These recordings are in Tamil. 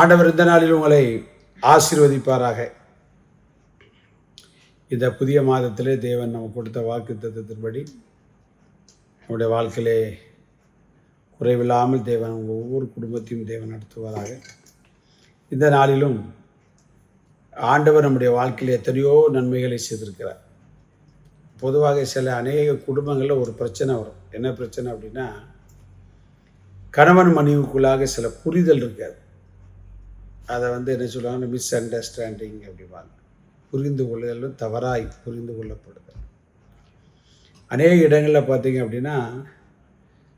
ஆண்டவர் இந்த நாளில் உங்களை ஆசீர்வதிப்பாராக. இந்த புதிய மாதத்திலே தேவன் நமக்கு கொடுத்த வாக்கு தத்துவத்தின்படி நம்முடைய வாழ்க்கையிலே குறைவில்லாமல் தேவன் உங்கள் ஒவ்வொரு குடும்பத்தையும் தேவன் நடத்துவாராக. இந்த நாளிலும் ஆண்டவர் நம்முடைய வாழ்க்கையில் எத்தனையோ நன்மைகளை செய்திருக்கிறார். பொதுவாக சில அநேக குடும்பங்களில் ஒரு பிரச்சனை வரும். என்ன பிரச்சனை அப்படின்னா கணவன் மனைவிக்குள்ளாக சில புரிதல் இருக்காது. அதை வந்து என்ன சொல்லுவாங்க மிஸ் அண்டர்ஸ்டாண்டிங் அப்படிம்பாங்க. புரிந்து கொள்ளுதலும் தவறாய் புரிந்து கொள்ளப்படுதல். அநேக இடங்களில் பார்த்தீங்க அப்படின்னா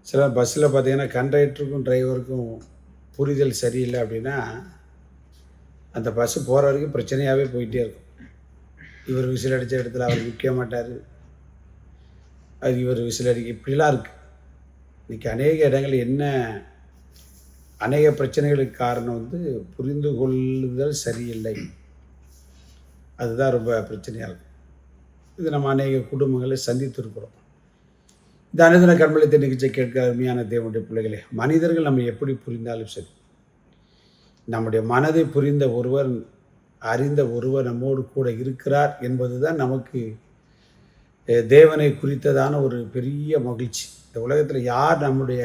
சில பஸ்ஸில் பார்த்தீங்கன்னா கண்டக்டருக்கும் டிரைவருக்கும் புரிதல் சரியில்லை அப்படின்னா அந்த பஸ்ஸு போகிற வரைக்கும் பிரச்சனையாகவே போயிட்டே இருக்கும். இவர் விசில் அடித்த இடத்துல அவர் நிற்க மாட்டார். அது இவர் விசில் அடிக்க இப்படிலாம் இருக்குது இன்றைக்கி அநேக இடங்கள் என்ன அநேக பிரச்சனைகளுக்கு காரணம் வந்து புரிந்து கொள்ளுதல் சரியில்லை. அதுதான் ரொம்ப பிரச்சனையாக இருக்கும் இது நம்ம அநேக குடும்பங்களை சந்தித்திருக்கிறோம். இந்த அனுதின கண்மலத்தை நிகழ்ச்சியை கேட்க அருமையான தேவனுடைய பிள்ளைகளே மனிதர்கள் நம்ம எப்படி புரிந்தாலும் சரி நம்முடைய மனதை புரிந்த ஒருவர் அறிந்த ஒருவர் நம்மோடு கூட இருக்கிறார் என்பது தான் நமக்கு தேவனை குறித்ததான ஒரு பெரிய மகிழ்ச்சி. இந்த உலகத்தில் யார் நம்முடைய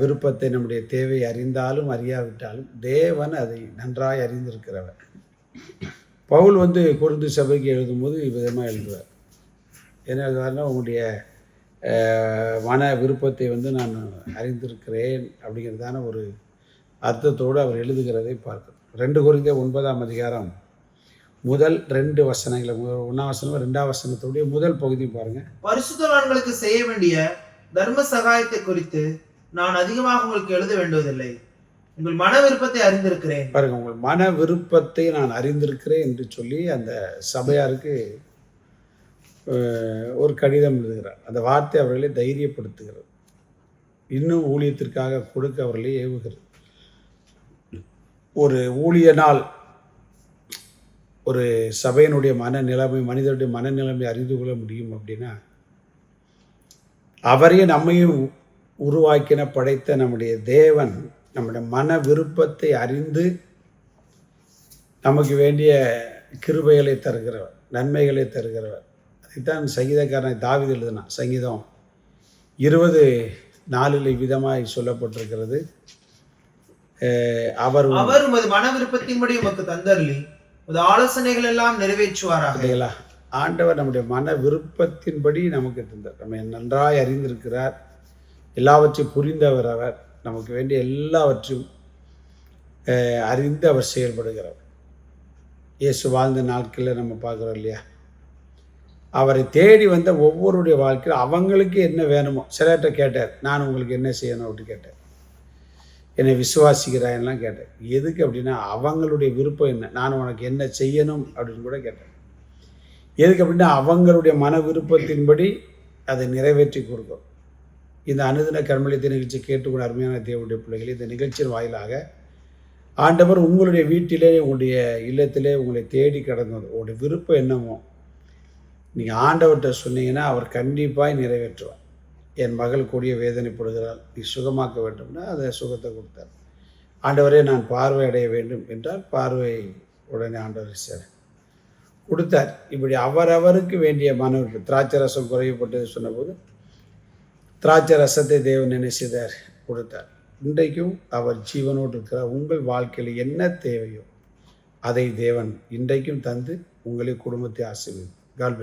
விருப்பத்தை நம்முடைய தேவை அறிந்தாலும் அறியாவிட்டாலும் தேவன் அதை நன்றாய் அறிந்திருக்கிறவர். பவுல் வந்து குருந்து சபைக்கு எழுதும்போது விதமாக எழுதுவார். என்ன எழுதுவார்னா உங்களுடைய மன விருப்பத்தை வந்து நான் அறிந்திருக்கிறேன் அப்படிங்கிறதான ஒரு அர்த்தத்தோடு அவர் எழுதுகிறதை பார்க்கிறோம். ரெண்டு குறிந்த ஒன்பதாம் அதிகாரம் முதல் ரெண்டு வசனங்களை முதல் ஒன்றாம் வசனம் ரெண்டாம் வசனத்துடைய முதல் பகுதி பாருங்கள் பரிசுத்தவான்களுக்கு செய்ய வேண்டிய தர்ம சகாயத்தை குறித்து நான் அதிகமாக உங்களுக்கு எழுத வேண்டுவதில்லை. உங்கள் மன விருப்பத்தை அறிந்திருக்கிறேன். பாருங்க உங்கள் மன விருப்பத்தை நான் அறிந்திருக்கிறேன் என்று சொல்லி அந்த சபையாருக்கு ஒரு கடிதம் எழுதுகிறார். அந்த வார்த்தை அவர்களை தைரியப்படுத்துகிறது. இன்னும் ஊழியத்திற்காக கொடுக்க அவர்களை ஏவுகிறது. ஒரு ஊழியனால் ஒரு சபையினுடைய மனநிலைமை மனிதனுடைய மனநிலைமை அறிந்து கொள்ள முடியும் அப்படின்னா அவரையே நம்மையும் உருவாக்கின படைத்த நம்முடைய தேவன் நம்முடைய மன விருப்பத்தை அறிந்து நமக்கு வேண்டிய கிருபைகளை தருகிறவர் நன்மைகளை தருகிறவர். அதைத்தான் சங்கீதக்காரன் தாவித எழுதினான் சங்கீதம் இருபது நாலில் விதமாய் சொல்லப்பட்டிருக்கிறது. அவர் அவர் உமது மன விருப்பத்தின்படி உமக்கு தந்தருளி உமது ஆலோசனைகள் எல்லாம் நிறைவேற்றுவாராக. ஆண்டவர் நம்முடைய மன விருப்பத்தின்படி நமக்கு தந்தார். நம்ம நன்றாய் அறிந்திருக்கிறார். எல்லாவற்றையும் புரிந்தவர் அவர். நமக்கு வேண்டிய எல்லாவற்றையும் அறிந்து அவர் செயல்படுகிறவர் இயேசு வாழ்ந்த நாட்களில் நம்ம பார்க்குறோம் இல்லையா? அவரை தேடி வந்த ஒவ்வொருடைய வாழ்க்கையில் அவங்களுக்கு என்ன வேணுமோ சிலர்கிட்ட கேட்டார் நான் உங்களுக்கு என்ன செய்யணும்? அப்படின்னு கேட்டேன் என்னை விசுவாசிக்கிறாயெல்லாம் கேட்டேன் எதுக்கு அப்படின்னா அவங்களுடைய விருப்பம் என்ன? நான் உனக்கு என்ன செய்யணும்? அப்படின்னு கூட கேட்டேன் எதுக்கு அப்படின்னா அவங்களுடைய மன விருப்பத்தின்படி அதை நிறைவேற்றி கொடுக்கும். இந்த அனுதின கர்மலித்த நிகழ்ச்சி கேட்டுக்கொண்ட அருமையான தேவனுடைய பிள்ளைகள் இந்த நிகழ்ச்சியின் வாயிலாக ஆண்டவர் உங்களுடைய வீட்டிலே உங்களுடைய இல்லத்திலே உங்களை தேடி கடந்தது உங்களுடைய விருப்பம் என்னமோ நீங்கள் ஆண்டவர்கிட்ட சொன்னீங்கன்னா அவர் கண்டிப்பாக நிறைவேற்றுவார். என் மகள் கூடிய வேதனைப்படுகிறாள் நீ சுகமாக்க வேண்டும்னா அதை சுகத்தை கொடுத்தார். ஆண்டவரே நான் பார்வை அடைய வேண்டும் என்றால் பார்வை உடனே ஆண்டவர் சார். கொடுத்தார். இப்படி அவரவருக்கு வேண்டிய மன திராட்சை ரசம் குறைவுபட்டது சொன்னபோது திராட்சை ரசத்தை தேவன் என்ன செய்தார்? கொடுத்தார். இன்றைக்கும் அவர் ஜீவனோடு இருக்கிறார். உங்கள் வாழ்க்கையில் என்ன தேவையோ அதை தேவன் இன்றைக்கும் தந்து உங்களை குடும்பத்தை ஆசீர்வதி கால்